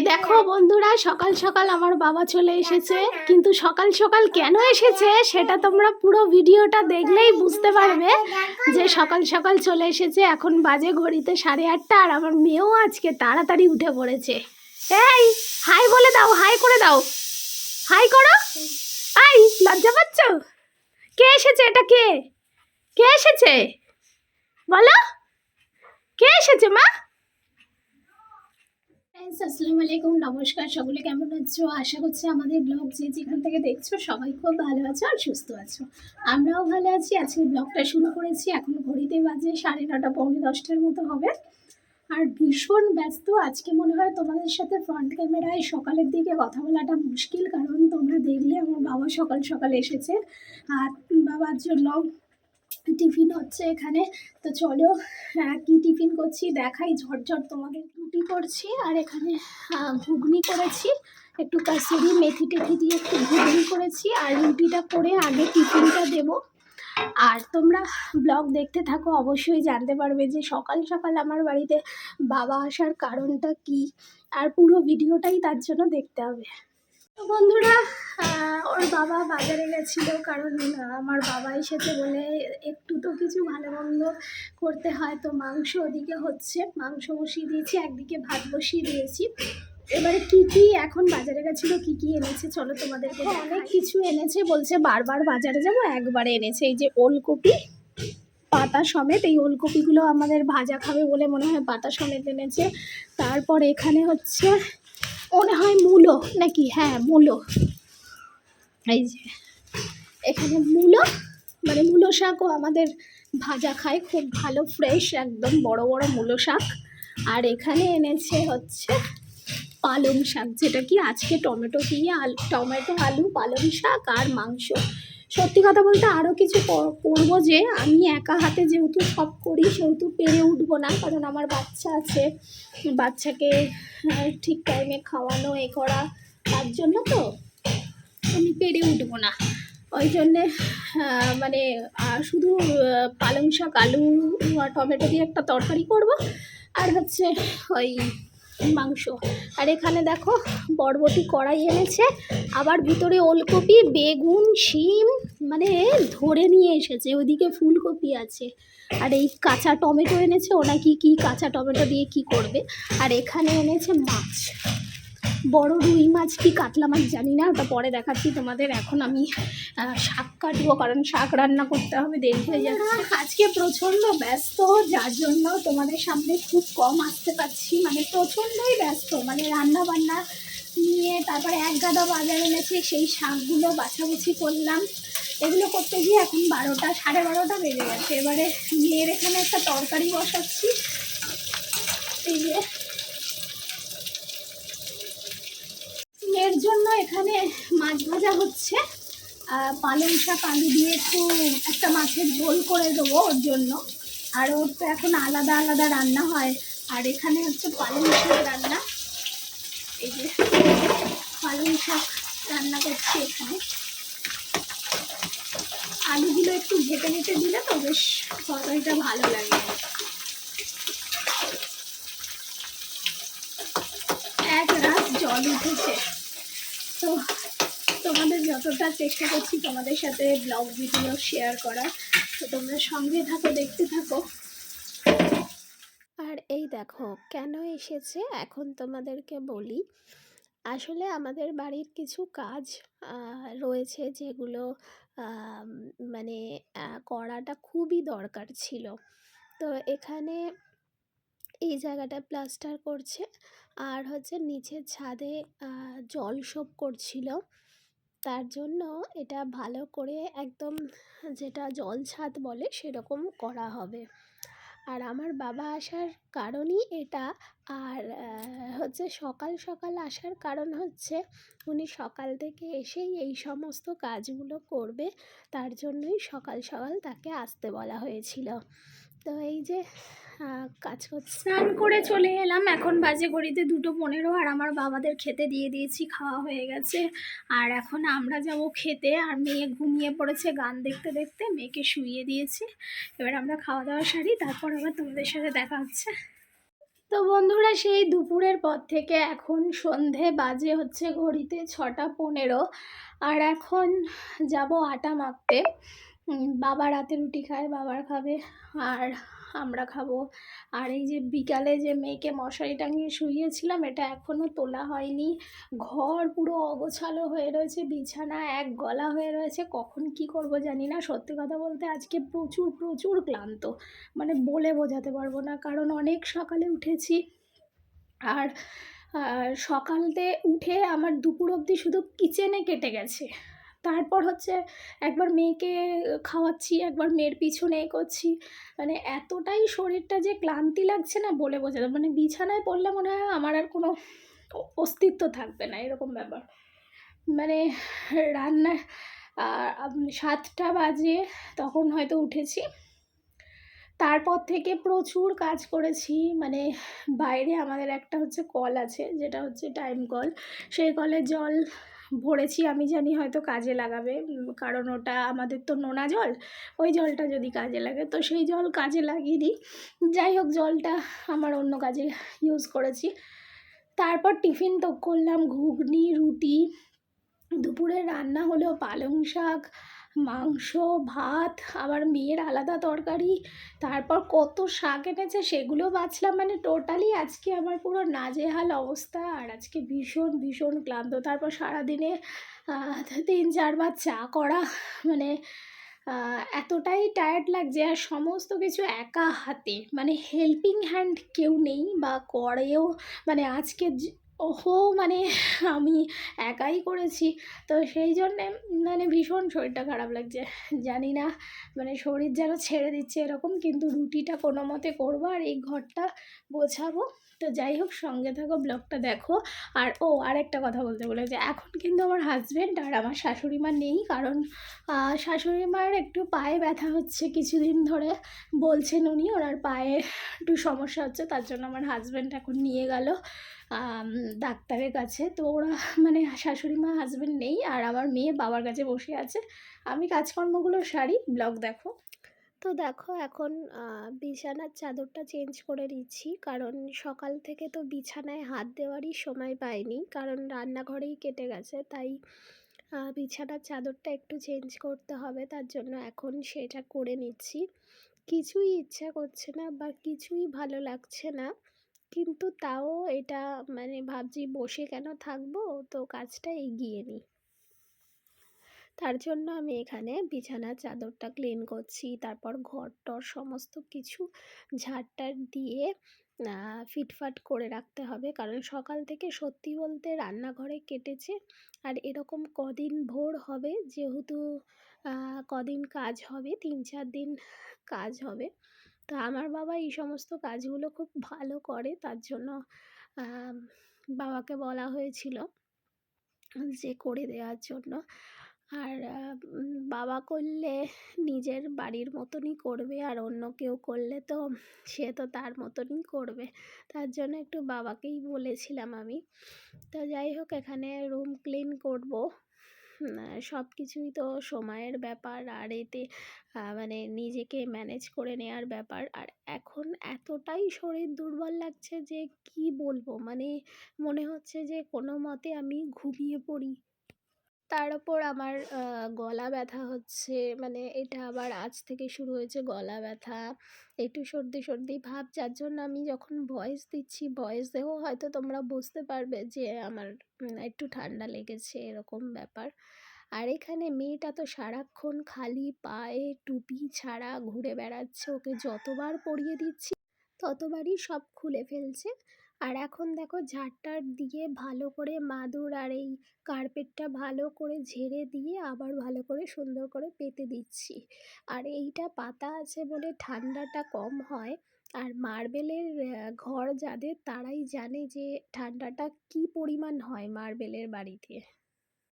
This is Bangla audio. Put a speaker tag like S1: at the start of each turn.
S1: এই দেখো বন্ধুরা, সকাল সকাল আমার বাবা চলে এসেছে। কিন্তু সকাল সকাল কেন এসেছে সেটা তোমরা পুরো ভিডিওটা দেখলেই বুঝতে পারবে যে সকাল সকাল চলে এসেছে। এখন বাজে ঘড়িতে সাড়ে আটটা আর আমার মেয়েও আজকে তাড়াতাড়ি উঠে পড়েছে। এই, হাই বলে দাও, হাই করে দাও। হাই করো। আই লজ্জা পাচ্ছ? কে এসেছে? এটা কে? কে এসেছে? বলো। কে এসেছে মা? আসসালামু আলাইকুম নমস্কার সকলে, কেমন আছো? আশা করছি আমাদের ব্লগ যে যেখান থেকে দেখছ, সবাই খুব ভালো আছো আর সুস্থ আছো। আমরাও ভালো আছি। আজকে ব্লগটা শুরু করেছি। এখন ঘড়িতে বাজে সাড়ে নটা, পৌনে দশটার মতো হবে। আর ভীষণ ব্যস্ত। আজকে মনে হয় তোমাদের সাথে ফ্রন্ট ক্যামেরায় সকালের দিকে কথা বলাটা মুশকিল, কারণ তোমরা দেখলে আমার বাবা সকাল সকাল এসেছে। আর বাবার জন্য টিফিন হচ্ছে এখানে। তো চলো আহ, কি টিফিন করছি? দেখাই ঝটঝট তোমাদের রুটি করছি আর এখানে ঘুগনি করেছি। একটু কাসুরি মেথি টেথি দিয়ে একটু ঘুগনি করেছি আর রুটিটা করে আগে টিফিনটা দেবো। আর তোমরা ব্লগ দেখতে থাকো অবশ্যই জানতে পারবে যে সকাল সকাল আমার বাড়িতে বাবা আসার কারণটা কি। আর পুরো ভিডিওটাই তার জন্য দেখতে হবে। বন্ধুরা ওর বাবা বাজারে গেছিল কারণ আমার বাবা এসেছে বলে একটু তো কিছু ভালো মন্দ করতে হয় তো মাংস ওদিকে হচ্ছে। মাংস বসিয়ে দিয়েছি একদিকে ভাত বসিয়ে দিয়েছি। এবারে কি কি এখন বাজারে গেছিল কি কি এনেছে চলো তোমাদেরকে অনেক কিছু এনেছে বলছে বারবার বাজারে যাব একবারে এনেছে। এই যে ওলকপি পাতা সমেত এই ওলকপিগুলো আমাদের ভাজা খাবে বলে মনে হয় পাতা সমেত এনেছে। তারপর এখানে হচ্ছে মনে হয় মূলো নাকি? হ্যাঁ মূলো। এই যে, এখানে মূলো মানে মূলো শাকও আমাদের ভাজা খায়, খুব ভালো ফ্রেশ একদম বড় বড় মূলো শাক। আর এখানে এনেছে হচ্ছে পালং শাক, যেটা কি আজকে টমেটো দিয়ে আলু, টমেটো, আলু, পালং শাক আর মাংস। সত্যি কথা বলতে আরও কিছু কর- করব যে আমি একা হাতে যেহেতু সব করি, সেহেতু পেরে উঠবো না, কারণ আমার বাচ্চা আছে। বাচ্চাকে ঠিক টাইমে খাওয়ানো, এ করা, তার জন্য তো আমি পেরে উঠবো না। ওই জন্যে মানে শুধু পালং শাক, আলু টমেটো দিয়ে একটা তরকারি করব। আর হচ্ছে ওই মাংস। আর এখানে দেখো, বরবটি কড়াই এনেছে, আবার ভিতরে ওলকপি, বেগুন, শিম মানে ধরে নিয়ে এসেছে ওদিকে ফুলকপি আছে। আর এই কাঁচা টমেটো এনেছে ওনা কি কি কাঁচা টমেটো দিয়ে কি করবে? আর এখানে এনেছে মাছ। বড় রুই মাছ কি কাতলা মাছ জানি না ওটা পরে দেখাচ্ছি তোমাদের। এখন আমি শাক কাটবো, কারণ শাক রান্না করতে হবে, দেরি হয়ে যাচ্ছে। আজকে প্রচণ্ড ব্যস্ত, যার জন্য তোমাদের সামনে খুব কম আসতে পারছি। মানে প্রচণ্ডই ব্যস্ত মানে রান্না বান্না নিয়ে তারপরে এক গাদা বাজার এনেছে, সেই শাকগুলো বাছাবুছি করলাম। এগুলো করতে গিয়ে এখন বারোটা, সাড়ে বারোটা বেজে গেছে। এবারে মেয়ের এখানে একটা তরকারি বসাচ্ছি। এই যে এর জন্য এখানে মাছ ভাজা হচ্ছে। পালং শাক, আলু দিয়ে একটু একটা মাছের ঝোল করে দেবো ওর জন্য। আর ওর তো এখন আলাদা আলাদা রান্না হয়। আর এখানে হচ্ছে পালং শাক রান্না। এই যে পালং শাক রান্না করছি এখানে। আলুগুলো একটু ঘেটে ঘেটে দিলে তো বেশ তরকারিটা ভালো লাগে। এক রাত জল উঠেছে। তো তোমাদের যতটা চেষ্টা করছি তোমাদের সাথে ব্লগ ভিডিও শেয়ার করার, তো তোমরা সঙ্গে থাকো, দেখতে থাকো। আর এই দেখো, কেন এসেছে? এখন তোমাদেরকে বলি, আসলে আমাদের বাড়ির কিছু কাজ রয়েছে যেগুলো মানে করাটা খুবই দরকার ছিল। তো এখানে এই জায়গাটা প্লাস্টার করছে। আর হচ্ছে নিচের ছাদে জল সোপ করছিল। তার জন্য এটা ভালো করে একদম যেটা জল ছাদ বলে সেরকম করা হবে। আর আমার বাবা আসার কারণই এটা। আর হচ্ছে সকাল সকাল আসার কারণ হচ্ছে উনি সকাল থেকে এসেই এই সমস্ত কাজগুলো করবে। তার জন্যই সকাল সকাল তাকে আসতে বলা হয়েছিল। তো এই যে কাজ করছে। স্নান করে চলে এলাম। এখন বাজে ঘড়িতে দুটো পনেরো আর আমার বাবাদের খেতে দিয়ে দিয়েছি খাওয়া হয়ে গেছে। আর এখন আমরা যাব খেতে। আর মেয়ে ঘুমিয়ে পড়েছে গান দেখতে দেখতে মেয়েকে শুইয়ে দিয়েছি। এবার আমরা খাওয়া দাওয়া সারি তারপর আবার তোমাদের সাথে দেখা হচ্ছে। তো বন্ধুরা সেই দুপুরের পর থেকে এখন সন্ধে বাজে হচ্ছে ঘড়িতে ছটা পনেরো। আর এখন যাব আটা মাখতে। বাবা রাতে রুটি খায়, বাবার খাবে, আর আমরা খাব। আর এই যে বিকালে যে মেয়েকে মশারি টাঙিয়ে শুইয়েছিলাম, এটা এখনও তোলা হয়নি। ঘর পুরো অগোছালো হয়ে রয়েছে, বিছানা এক গলা হয়ে রয়েছে। কখন কি করব জানি না। সত্যি কথা বলতে আজকে প্রচুর প্রচুর ক্লান্ত। মানে বলে বোঝাতে পারব না, কারণ অনেক সকালে উঠেছি। আর আর সকালতে উঠে আমার দুপুর অবধি শুধু কিচেনে কেটে গেছে। তারপর হচ্ছে একবার মেয়েকে খাওয়াচ্ছি, একবার মেয়ের পিছনে এ করছি মানে এতটাই শরীরটা যে ক্লান্তি লাগছে না বলে বোঝাতে মানে বিছানায় পড়লে মনে হয় আমার আর কোনো অস্তিত্ব থাকবে না, এরকম ব্যাপার। মানে রান্না সাতটা বাজে তখন হয়তো উঠেছি। তারপর থেকে প্রচুর কাজ করেছি মানে বাইরে আমাদের একটা হচ্ছে কল আছে, যেটা হচ্ছে টাইম কল সেই কলে জল ভরেছি আমি জানি হয়তো কাজে লাগাবে কারণ ওটা আমাদের তো নোনা জল, ওই জলটা যদি কাজে লাগে, তো সেই জল কাজে লাগিয়ে দিই। যাই হোক, জলটা আমার অন্য কাজে ইউজ করেছি। তারপর টিফিন তো করলাম, ঘুগনি, রুটি, দুপুরে রান্না হলো পালং শাক মাংস, ভাত, আবার মেয়ের আলাদা তরকারি, তারপর কত শাক এনেছে সেগুলো বাছলাম মানে টোটালি আজকে আমার পুরো নাজেহাল অবস্থা, আর আজকে ভীষণ ভীষণ ক্লান্ত। তারপর সারাদিনে তিন চারবার চা করা মানে এতটাই টায়ার্ড লাগছে। আর সমস্ত কিছু একা হাতে মানে হেল্পিং হ্যান্ড কেউ নেই বা করেও মানে আজকে ওহো মানে আমি একাই করেছি। তো সেই জন্যে মানে ভীষণ শরীরটা খারাপ লাগছে। জানি না মানে শরীর যেন ছেড়ে দিচ্ছে এরকম, কিন্তু রুটিটা কোনো মতে করব আর এই ঘরটা গোছাবো। তো যাই হোক, সঙ্গে থাকো, ব্লগটা দেখো। আর ও, আরেকটা কথা বলতে বলে যে, এখন কিন্তু আমার হাজব্যান্ড আর আমার শাশুড়ি মা নেই, কারণ শাশুড়ি মার একটু পায়ে ব্যথা হচ্ছে কিছুদিন ধরে। বলছেন উনি, ওনার পায়ে একটু সমস্যা হচ্ছে, তার জন্য আমার হাজব্যান্ড এখন নিয়ে গেল। ডাক্তারের কাছে। তো ওরা মানে শাশুড়ি মা হাজব্যান্ড নেই আর আমার মেয়ে বাবার কাছে বসে আছে। আমি কাজকর্মগুলো সারি ব্লগ দেখো। তো দেখো এখন বিছানার চাদরটা চেঞ্জ করে দিচ্ছি কারণ সকাল থেকে তো বিছানায় হাত দেওয়ারই সময় পাইনি। কারণ রান্নাঘরেই কেটে গেছে, তাই বিছানার চাদরটা একটু চেঞ্জ করতে হবে। তার জন্য এখন সেটা করে নিচ্ছি। কিছুই ইচ্ছা করছে না বা কিছুই ভালো লাগছে না। কিন্তু তাও এটা মানে ভাবছি বসে কেন থাকব? তো কাজটা এগিয়ে নিই তার জন্য আমি এখানে বিছানার চাদরটা ক্লিন করছি, তারপর ঘর টর সমস্ত কিছু ঝাড়টার দিয়ে ফিটফাট করে রাখতে হবে। কারণ সকাল থেকে সত্যি বলতে রান্নাঘরে কেটেছে। আর এরকম কদিন ভোর হবে, যেহেতু কদিন কাজ হবে, তিন চার দিন কাজ হবে। তো আমার বাবা এই সমস্ত কাজগুলো খুব ভালো করে। তার জন্য বাবাকে বলা হয়েছিল যে করে দেওয়ার জন্য। আর বাবা করলে নিজের বাড়ির মতনই করবে, আর অন্য কেউ করলে তো সে তো তার মতনই করবে। তার জন্য একটু বাবাকেই বলেছিলাম আমি। তো যাই হোক, এখানে রুম ক্লিন করব। সব কিছুই তো সময়ের ব্যাপার। আর এতে মানে নিজেকে ম্যানেজ করে নেওয়ার ব্যাপার। আর এখন এতটাই শরীর দুর্বল লাগছে যে, কি বলব? মানে মনে হচ্ছে যে, কোনো মতে আমি ঘুমিয়ে পড়ি। তার ওপর আমার গলা ব্যথা হচ্ছে। মানে এটা আবার আজ থেকে শুরু হয়েছে গলা ব্যথা, একটু সর্দি সর্দি ভাব। যার জন্য আমি যখন ভয়েস দিচ্ছি ভয়েসেও হয়তো তোমরা বুঝতে পারবে যে আমার একটু ঠান্ডা লেগেছে এরকম ব্যাপার। আর এখানে মেয়েটা তো সারাক্ষণ খালি পায়ে টুপি ছাড়া ঘুরে বেড়াচ্ছে। ওকে যতবার পরিয়ে দিচ্ছি, ততবারই সব খুলে ফেলছে। আর এখন দেখো ঝাড়টার দিয়ে ভালো করে মাদুর আর এই কার্পেটটা ভালো করে ঝেড়ে দিয়ে আবার ভালো করে সুন্দর করে পেতে দিচ্ছি। আর এইটা পাতা আছে বলে ঠান্ডাটা কম হয়। আর মার্বেলের ঘর যাদের তারাই জানে যে ঠান্ডাটা কি পরিমাণ হয় মার্বেলের বাড়িতে।